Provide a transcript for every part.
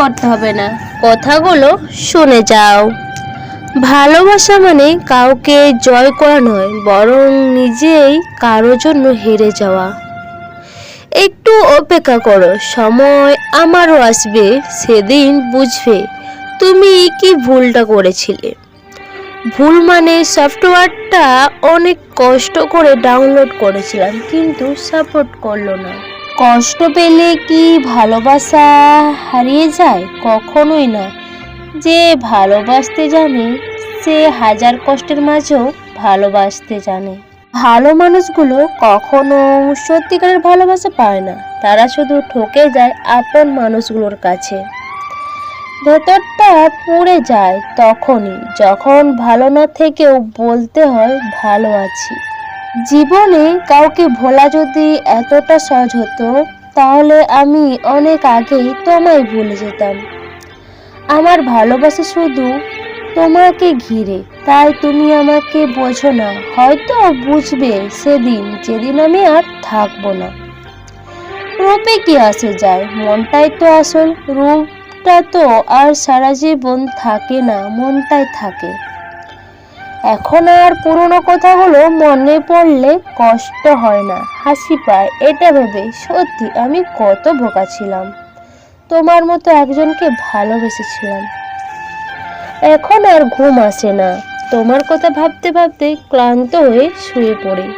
করতে হবে না। কথাগুলো শুনে যাও। ভালোবাসা মানে কাউকে জয় করা নয়, বরং নিজেই কারও জন্য হেরে যাওয়া। একটু অপেক্ষা করো, সময় আমারও আসবে, সেদিন বুঝবে তুমি কি ভুলটা করেছিলে। ভুল মানে সফটওয়্যারটা অনেক কষ্ট করে ডাউনলোড করেছিলাম, কিন্তু সাপোর্ট করল না। কষ্ট পেলে কি ভালোবাসা হারিয়ে যায়? কখনোই না। যে ভালোবাসতে জানে, সে হাজার কষ্টের মাঝেও ভালোবাসতে জানে। ভালো মানুষগুলো কখনো সত্যিকারের ভালোবাসা পায় না। তারা শুধু ঠকে যায় আপন মানুষগুলোর কাছে। ভেতরটা পুড়ে যায় তখনই, যখন ভালো না থেকেও বলতে হয়, ভালো আছি। জীবনে কাউকে ভোলা যদি এতটা সহজ হতো, তাহলে আমি অনেক আগেই তোমায় ভুলে যেতাম। আমার ভালোবাসা শুধু তোমাকে ঘিরে, তাই তুমি আমাকে বোঝো না, হয়তো বুঝবে সেদিন, যেদিন আমি আর থাকব না। রূপে কি আসে যায়? মনটাই তো আসল, রূপটা তো আর সারা জীবন থাকে না, মনটাই থাকে। এখন আর পুরনো কথাগুলো মনে পড়লে কষ্ট হয় না। হাসি পায়, এটা ভেবে সত্যি আমি কত বোকা ছিলাম। তোমার মতো একজনকে ভালোবেসেছিলাম। এখন আর ঘুম আসে না। তোমার কথা ভাবতে ভাবতে ক্লান্ত হয়ে শুয়ে পড়ি।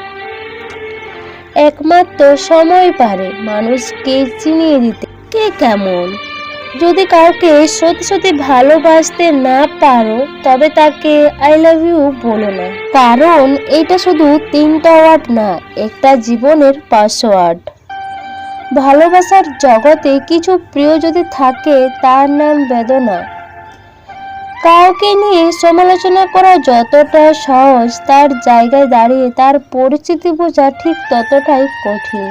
একমাত্র সময় পারে মানুষকে চিনিয়ে দিতে। কে কেমন? যদি কাউকে সত্যি সত্যি ভালোবাসতে না পারো, তবে তাকে আই লাভ ইউ বলো না। কারণ এটা শুধু তিনটা ওয়ার্ড না, একটা জীবনের পাসওয়ার্ড ভালোবাসার জগতে কিছু প্রিয় যদি থাকে, তার নাম বেদনা। কাউকে নিয়ে সমালোচনা করা যতটা সহজ, তার জায়গায় দাঁড়িয়ে তার পরিস্থিতি বোঝা ঠিক ততটাই কঠিন।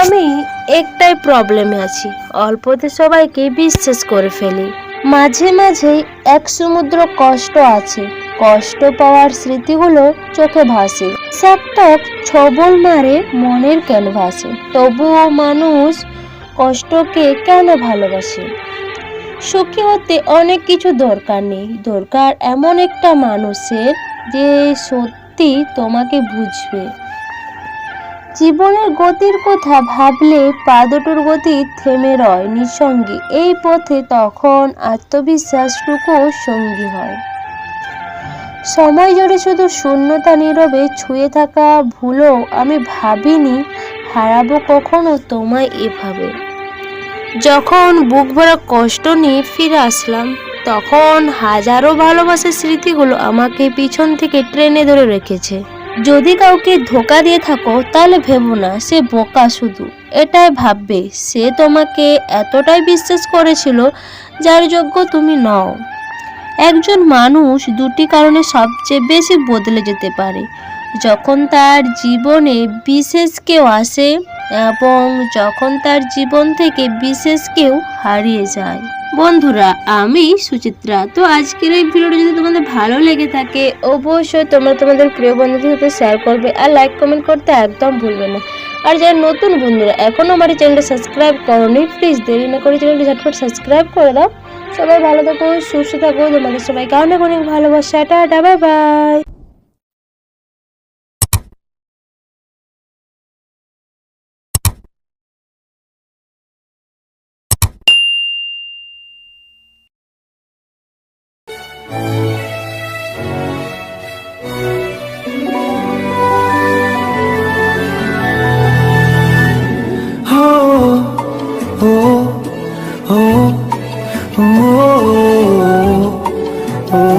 আমি একটাই প্রবলেমে আছি। অল্পতে সবাইকে বিশ্বাস করে ফেলি। মাঝে মাঝে এক সমুদ্র কষ্ট আছে। কষ্ট পাওয়ার স্মৃতিগুলো চোখে ভাসে। সাকটাক ছবল মারে, মনের ক্যানভাসে তবুও মানুষ কষ্টকে কেন ভালোবাসে? সুখী হতে অনেক কিছু দরকার নেই। দরকার এমন একটা মানুষের যে সত্যি তোমাকে বুঝবে। জীবনের গতির কথা ভাবলে পা দুটোর গতি থেমে রয় নিঃসঙ্গী। এই পথে তখন আত্মবিশ্বাসটুকু সঙ্গী হয়। সময় জুড়ে শুধু শূন্যতা নীরবে ছুঁয়ে থাকা ভুলও আমি ভাবিনি, হারাবো কখনো তোমায় এভাবে। যখন বুক ভরা কষ্ট নিয়ে ফিরে আসলাম, তখন হাজারো ভালোবাসার স্মৃতিগুলো আমাকে পিছন থেকে ট্রেনে ধরে রেখেছে। যদি কাউকে ধোকা দিয়ে থাকো, তাহলে ভেবো না, সে বোকা শুধু। এটাই ভাববে। সে তোমাকে এতটাই বিশ্বাস করেছিল, যার যোগ্য তুমি নও। একজন মানুষ দুটি কারণে সবচেয়ে বেশি বদলে যেতে পারে। যখন তার জীবনে বিশেষ কেউ আসে এবং যখন তার জীবন থেকে বিশেষ কেউ হারিয়ে যায়। বন্ধুরা, আমি সুচিত্রা। তো আজকের এই ভিডিওটা যদি তোমাদের ভালো লেগে থাকে, অবশ্যই তোমরা তোমাদের প্রিয় বন্ধুদের সাথে শেয়ার করবে আর লাইক কমেন্ট করতে একদম ভুলবে না। আর যারা নতুন বন্ধুরা এখনও আমার চ্যানেলটা সাবস্ক্রাইব করনি প্লিজ দেরি না করে চ্যানেলটি ঝটফট সাবস্ক্রাইব করে দাও। সবাই ভালো থাকো, সুস্থ থাকো, তোমাদের সবাইকে অনেক অনেক ভালোবাসা। Tata bye bye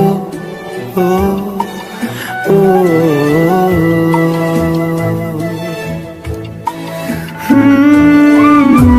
oh, oh, oh.